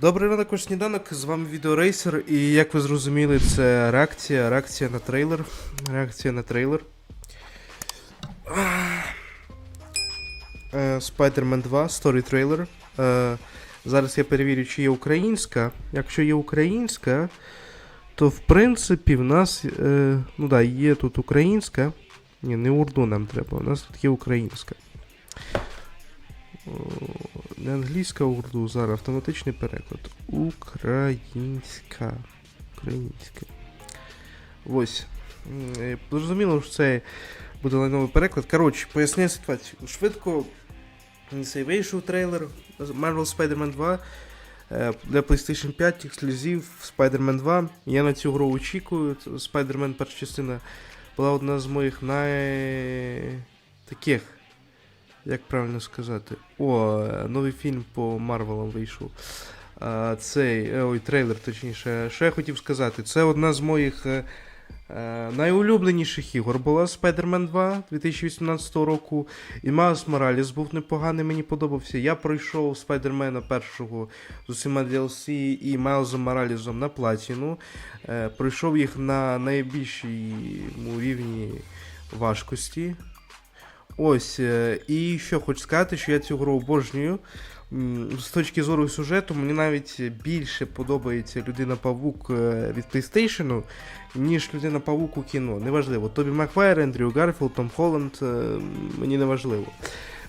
Добрий ранок, ваш сніданок, з вами відеорейсер, і як ви зрозуміли, це реакція, реакція на трейлер. Реакція на трейлер. Spider-Man 2, Story трейлер. Е, Зараз я перевірю, чи є українська. Якщо є українська, то в принципі в нас. Е, ну да, є тут українська. Ні, не урду нам треба, у нас тут є українська. Не англійська урду, зараз автоматичний переклад. Українська. Українська. Ось. Е, Зрозуміло, що це буде лайновий переклад. Коротше, поясню ситуацію. Швидко цей вийшов трейлер Marvel Spider-Man 2 е, для PlayStation 5, ексклюзив Spider-Man 2. Я на цю гру очікую. Spider-Man перша частина була одна з моїх най... таких як правильно сказати? О, новий фільм по Марвелам вийшов. Цей, е, ой, трейлер, точніше. Що я хотів сказати? Це одна з моїх е, е, найулюбленіших ігор була Spider-Man 2 2018 року. І Маус Мораліс був непоганий, мені подобався. Я пройшов Спайдермена першого з усіма DLC і Майлзом Моралізом на платіну. Пройшов їх на найбільшому рівні важкості. Ось, е, і що хочу сказати, що я цю гру обожнюю. З точки зору сюжету, мені навіть більше подобається людина Павук е, від PlayStation, ніж людина Павук у кіно. Неважливо. Тобі Макфайр, Ендрю Гарфілд, Том Холланд, е, мені не важливо.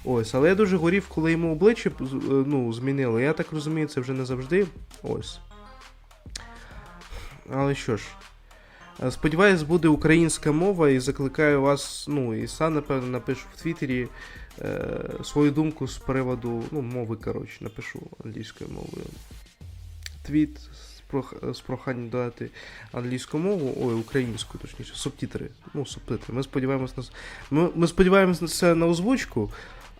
Ось, але я дуже горів, коли йому обличчя ну, змінили. Я так розумію, це вже не завжди. Ось. Але що ж. Е, Сподіваюсь, буде українська мова і закликаю вас, ну і сам, напевно, напишу в Твіттері е, свою думку з приводу ну, мови, коротше, напишу англійською мовою. Твіт з, прох... з проханням додати англійську мову, ой, українську, точніше, субтитри. Ну, субтитри. Ми сподіваємось на ми, ми сподіваємось на озвучку,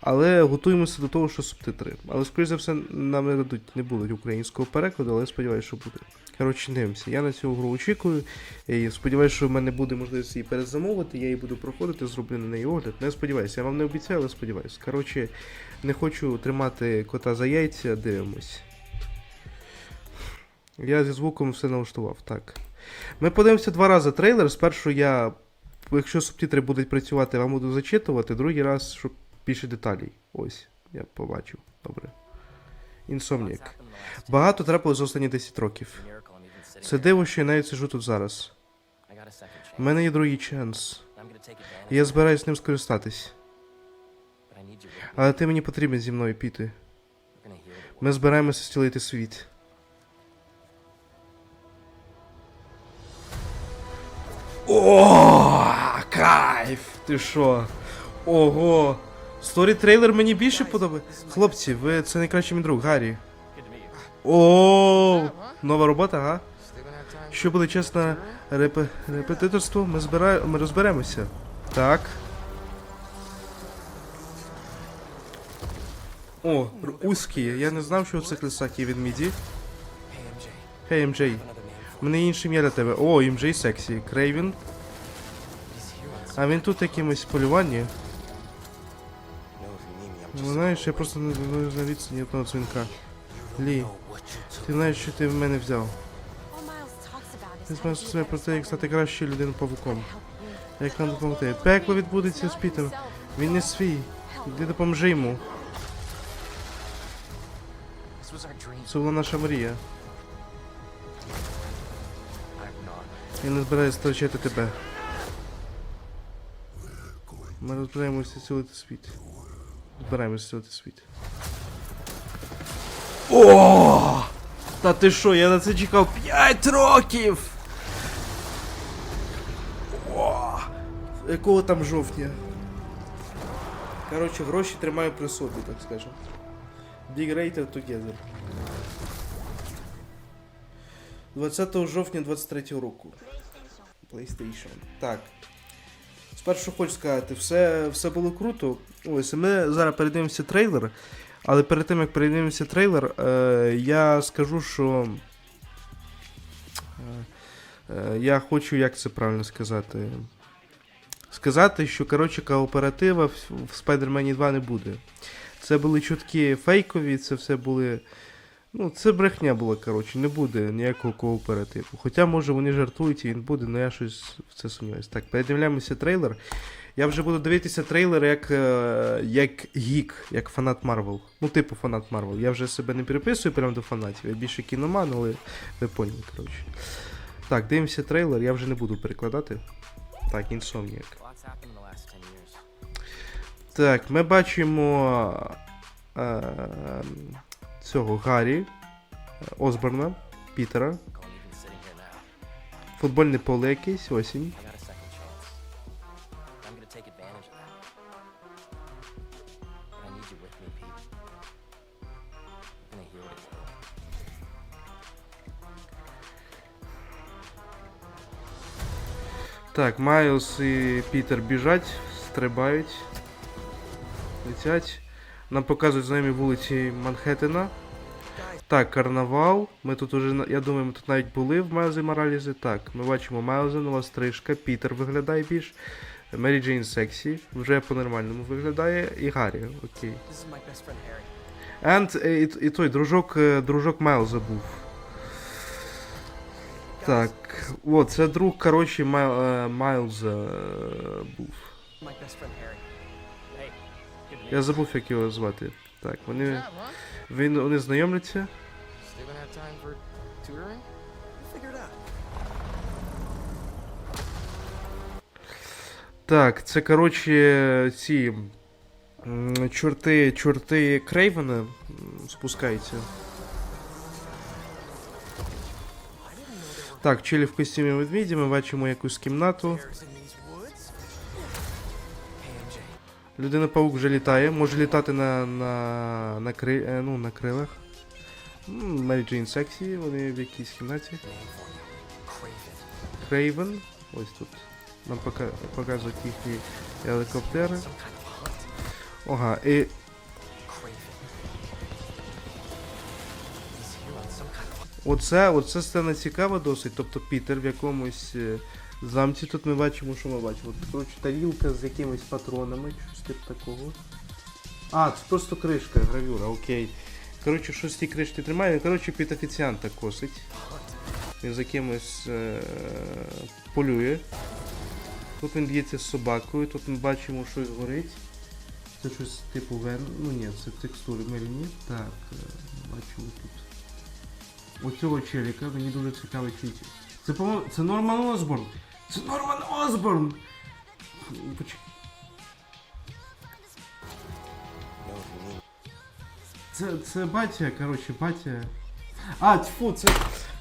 але готуємося до того, що субтитри. Але, скоріш за все, нам не дадуть, не будуть українського перекладу, але сподіваюся, що буде. Коротше, дивимося. Я на цю гру очікую. І сподіваюся, що в мене буде можливість її перезамовити, я її буду проходити, зроблю на неї огляд. Не сподіваюся, я вам не обіцяю, але сподіваюся. Коротше, не хочу тримати кота за яйця, дивимось. Я зі звуком все налаштував, так. Ми подивимося два рази трейлер. Спершу я, якщо субтитри будуть працювати, вам буду зачитувати, другий раз, щоб більше деталей. Ось, я побачив. Добре. Інсомніак. Багато трапилось за останні 10 років. Це диво, що я навіть сижу тут зараз. У мене є другий шанс. Я збираюсь ним скористатись. Але ти мені потрібен зі мною піти. Ми збираємося зцілити світ. О, кайф! Ти що? Ого! Сторі трейлер мені більше подобається. Хлопці, ви це найкращий мій друг, Гаррі. О, нова робота, га? Що буде час на репе... репетиторство, ми, збира... ми розберемося. Так. О, узкі. Я не знав, що у цих лисах є відміді. Хей, МД. Мене є інше ім'я для тебе. О, МД сексі. Крейвін. А він тут якимось полюванні. Ну, знаєш, я просто не на відстані одного дзвінка. Лі, ти знаєш, що ти в мене взяв. Ти знаєш себе про те, як стати кращою людиною павуком. Як нам допомогти? Пекло відбудеться з Пітером. Він не свій. Ти допоможи йому. Це була наша мрія. Я не збираюся втрачати тебе. Ми розбираємося цілити світ. Збираємося цілити світ. О! Та ти що, я на це чекав 5 років! О! Якого там жовтня? Коротше, гроші тримаю при собі, так скажемо. Big Rated Together. 20 жовтня 23 року. PlayStation. Так. Спершу хочу сказати, все, все було круто. Ось, ми зараз передивимося трейлер. Але перед тим як передивимося трейлер, е, я скажу, що. Е, е, я хочу, як це правильно сказати. Сказати, що коротше кооператива в, в Spider-Man 2 не буде. Це були чутки фейкові, це все були Ну, це брехня була, коротше, не буде ніякого кооперативу. Хоча, може, вони жартують і він буде, але я щось в це сумніваюсь. Так, передивляємося трейлер. Я вже буду дивитися трейлер як, е, як гік, як фанат Марвел. Ну, типу фанат Марвел. Я вже себе не переписую прямо до фанатів. Я більше кіноман, але ви поняли, коротше. Так, дивимося трейлер, я вже не буду перекладати. Так, Insomniac. Lots happened in the last 10 years. Так, ми бачимо е, цього Гаррі, е, Осборна, Пітера, футбольне поле якесь, осінь. Так, Майлз і Пітер біжать, стрибають, летять. Нам показують знайомі вулиці Манхеттена. Так, карнавал. Ми тут уже, я думаю, ми тут навіть були в Майлзі Моралізі. Так, ми бачимо Майлза, нова стрижка, Пітер виглядає більш. Мері Джейн сексі, вже по-нормальному виглядає. І Гаррі, окей. And е, і, і той дружок, е, дружок Майлза був. Так, о, це друг, коротше, е, Майлза був. My best friend Harry. Я забув, як його звати. Так, вони, він, вони знайомляться. Так, це, коротше, ці чорти, чорти Крейвена спускаються. Так, чилі в костюмі ведмеді, ми бачимо якусь кімнату. Людина паук вже літає, може літати на, на, на, кри, е, ну, на крилах. Джейн сексі, вони в якійсь кімнаті. Крейвен. Ось тут. Нам пока, показують їхні гелікоптери. Ага, і оце, оце сцена цікава досить. Тобто Пітер в якомусь е, замці. Тут ми бачимо, що ми бачимо. Коротше, тарілка з якимись патронами, типу такого. А, це просто кришка, гравюра, окей. Коротше, щось в цій кришці тримає. Коротше, під офіціанта косить. Він за кимось е- полює. Тут він б'ється з собакою, тут ми бачимо, щось горить. Це щось типу вен. Ну ні, це текстури мельні. Так, е, бачимо тут. Оцього челіка, мені дуже цікавий чіті. Це по це Норман Осборн! Це Норман Осборн! Поч- Це, це батя, коротше, батя. А, тьфу, це.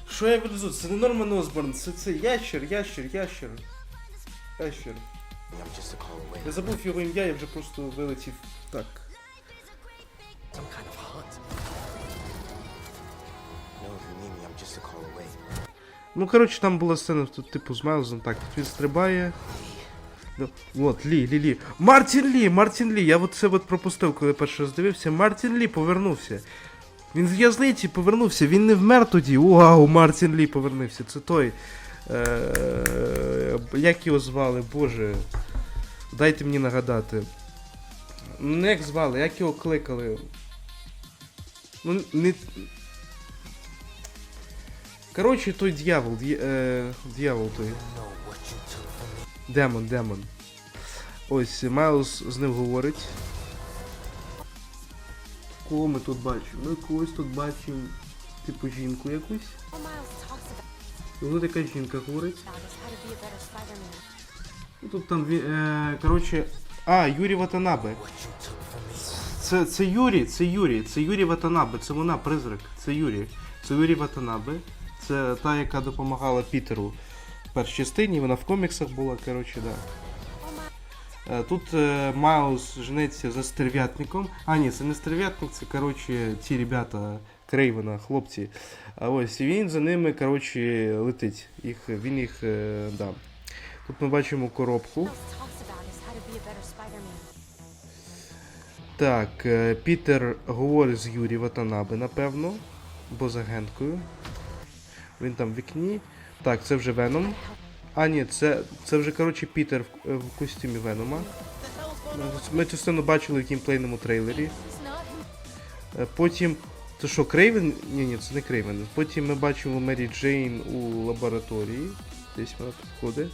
Що я везу? Це не Норман Осборн, це, це ящер, ящер, ящер. Ящер. Я забув його ім'я, я вже просто вилетів. Так. Ну, коротше, там була сцена тут, типу, з Майлзом, так, він стрибає. Ну, от, Лі, Лі, Лі. Мартін Лі, Мартін Лі. Я от це от пропустив, коли перший раз дивився. Мартін Лі повернувся. Він з в'язниці повернувся, він не вмер тоді. Вау, Мартін Лі повернувся. Це той. Е- як його звали, боже. Дайте мені нагадати. Ну, як звали, як його кликали. Ну, не. Коротше, той дьявол, е, дьявол той. Демон, демон. Ось Майлз з ним говорить. Кого ми тут бачимо? Ми когось тут бачимо, типу жінку якусь. І вона така жінка говорить. І тут там е, коротше. А, Юрій Ватанабе. Це, це Юрій, це Юрій, це Юрій Ватанабе, це вона, призрак, це Юрій. Це Юрій Ватанабе. Це та, яка допомагала Пітеру в першій частині, вона в коміксах була, коротше, да. Е, Тут е, Майлз женеться за стерв'ятником. А, ні, це не стерв'ятник, це коротше ті ребята Крейвена, хлопці. А ось і він за ними, коротше, летить. Їх, він їх, е, да. Тут ми бачимо коробку. Так, Пітер говорить з Юрі Ватанабе, напевно, бо з агенткою. Він там в вікні. Так, це вже Веном. А, ні, це, це вже, коротше, Пітер в, в костюмі Венома. Ми цю сцену бачили в геймплейному трейлері. Е, Потім Це що, Крейвен? Ні, ні, це не Крейвен. Потім ми бачимо Мері Джейн у лабораторії. Десь вона тут ходить.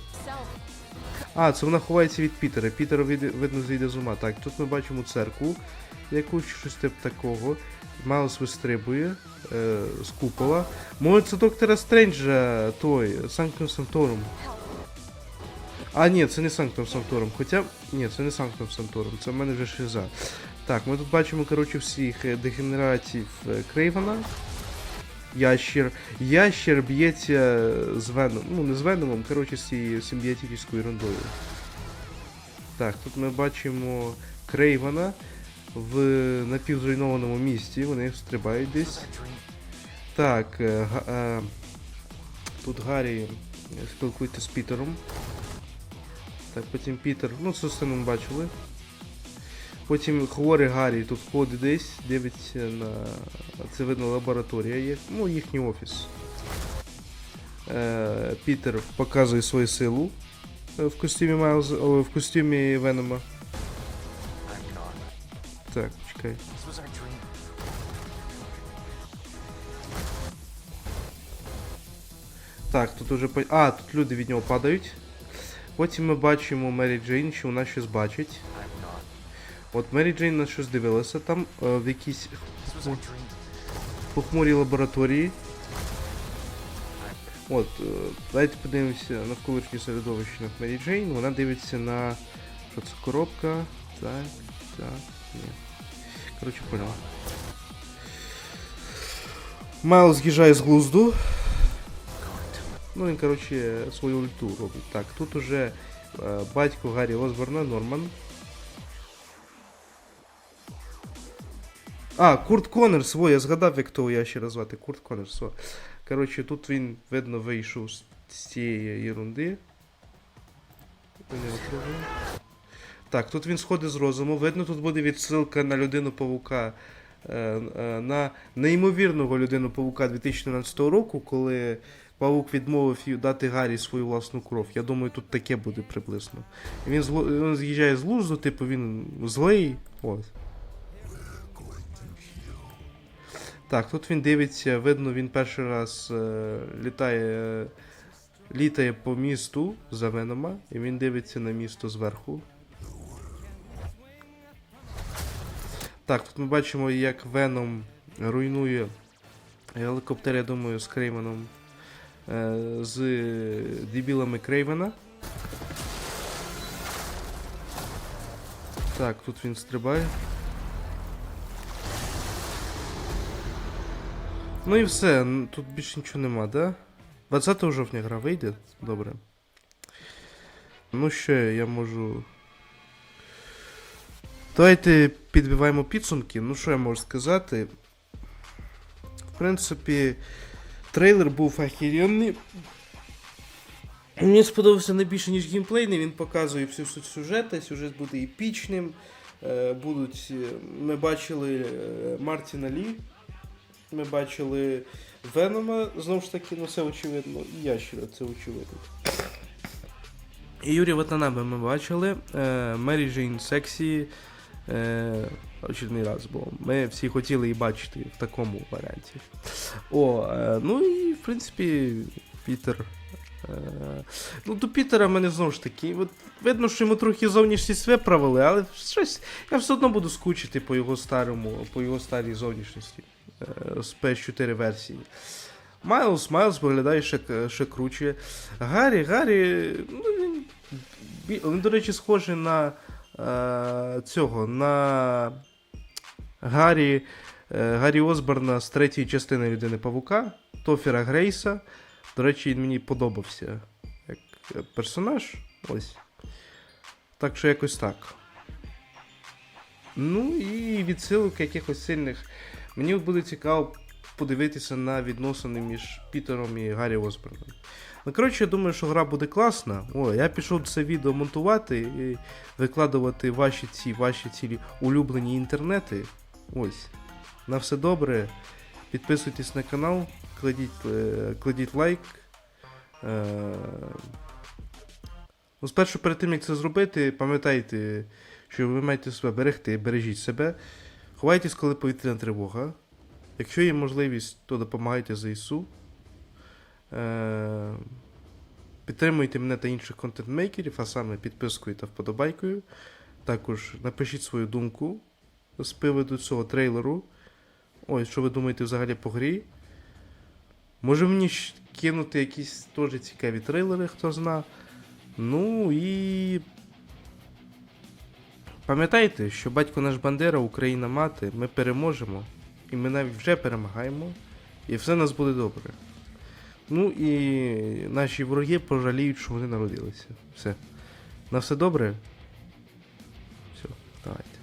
А, це вона ховається від Пітера. Пітера видно зійде з ума. Так, тут ми бачимо церкву, якусь щось тип такого. Маус вистрибує е, з купола. Може це доктора Стренджа той, Санктум Санторум. А, ні, це не Санктум Санторум. Хоча. Ні, це не Санктум Санторум, це в мене вже шиза. Так, ми тут бачимо, коротше, всіх е, дегенератів е, Крейвена. Ящер. Ящер б'ється з Веном. Ну, не з Веномом, коротше, з цією симбіотичною ерундою. Так, тут ми бачимо Крейвена в напівзруйнованому місті. Вони стрибають десь. Так, е, га- е, тут Гаррі е, спілкується з Пітером. Так, потім Пітер, ну це все ми бачили. Потім хворий Гаррі тут ходить десь, дивиться на. Це видно лабораторія є, ну їхній офіс. Пітер показує свою силу в костюмі Майлз, в костюмі Венома. Так, чекай. Так, тут уже А, тут люди від нього падають. Потім ми бачимо Мері Джейн, що вона щось бачить. От Мері Джейн на щось дивилася там е, в якійсь похмурій лабораторії. От, е, давайте подивимося навколишнє середовище над Мері Джейн. Вона дивиться на. Що це коробка? Так, так, ні. Коротше, понял. Майл з'їжджає з глузду. Ну, він, коротше, свою ульту робить. Так, тут уже е, батько Гаррі Осборна, Норман. А, Курт Коннорс, во, я згадав, як того ящера звати. Курт Коннорс, о. Коротше, тут він, видно, вийшов з, цієї ерунди. Не отримую. Так, тут він сходить з розуму. Видно, тут буде відсилка на людину павука. е, е, На неймовірного людину павука 2014 року, коли павук відмовив дати Гаррі свою власну кров. Я думаю, тут таке буде приблизно. Він, з'їжджає з лузу, типу він злий. От. Так, тут він дивиться, видно, він перший раз е, літає, літає по місту за Венома, і він дивиться на місто зверху. Так, тут ми бачимо, як Веном руйнує гелікоптер, я думаю, з Крейвеном. е, З дебілами Крейвена. Так, тут він стрибає. Ну і все, тут більше нічого нема, да? 20 жовтня гра вийде? Добре. Ну ще я можу. Давайте підбиваємо підсумки. Ну що я можу сказати? В принципі, трейлер був охеренний. Мені сподобався не більше, ніж геймплейний. Він показує всю суть сюжету. Сюжет буде епічним. Е, будуть. е, Ми бачили е, Мартіна Лі. Ми бачили Венома, знову ж таки, ну це очевидно, і Ящера, це очевидно. І Юрія Ватанаbe ми бачили. Мері Джейн Сексі. Е, очередний раз, бо ми всі хотіли її бачити в такому варіанті. О, е, ну і в принципі, Пітер. Е, ну, до Пітера мене знову ж таки. От, видно, що йому трохи зовнішність виправили, але щось. Я все одно буду скучити по його старому, по його старій зовнішності з PS4 версії. Майлз, Майлз виглядає ще, ще круче. Гаррі, Гаррі, ну він, до речі, схожий на е, цього, на Гаррі, е, Гаррі Осборна з третьої частини Людини Павука, Тофіра Грейса. До речі, він мені подобався як персонаж. Ось. Так що якось так. Ну і відсилок якихось сильних. Мені буде цікаво подивитися на відносини між Пітером і Гаррі Осборном. Ну, коротше, я думаю, що гра буде класна. О, я пішов це відео монтувати і викладувати ваші ці ваші цілі улюблені інтернети. Ось. На все добре. Підписуйтесь на канал, кладіть, е, кладіть лайк. Е, Ну, спершу перед тим, як це зробити, пам'ятайте, що ви маєте себе берегти, бережіть себе. Ховайтесь, коли повітряна тривога. Якщо є можливість, то допомагайте ЗСУ. Е, підтримуйте мене та інших контент-мейкерів, а саме підпискою та вподобайкою. Також напишіть свою думку з приводу цього трейлеру. Ось, що ви думаєте взагалі по грі. Може мені кинути якісь теж цікаві трейлери, хто зна. Ну і. Пам'ятайте, що батько наш Бандера, Україна мати, ми переможемо. І ми навіть вже перемагаємо. І все у нас буде добре. Ну і наші вороги пожаліють, що вони народилися. Все. На все добре. Все, давайте.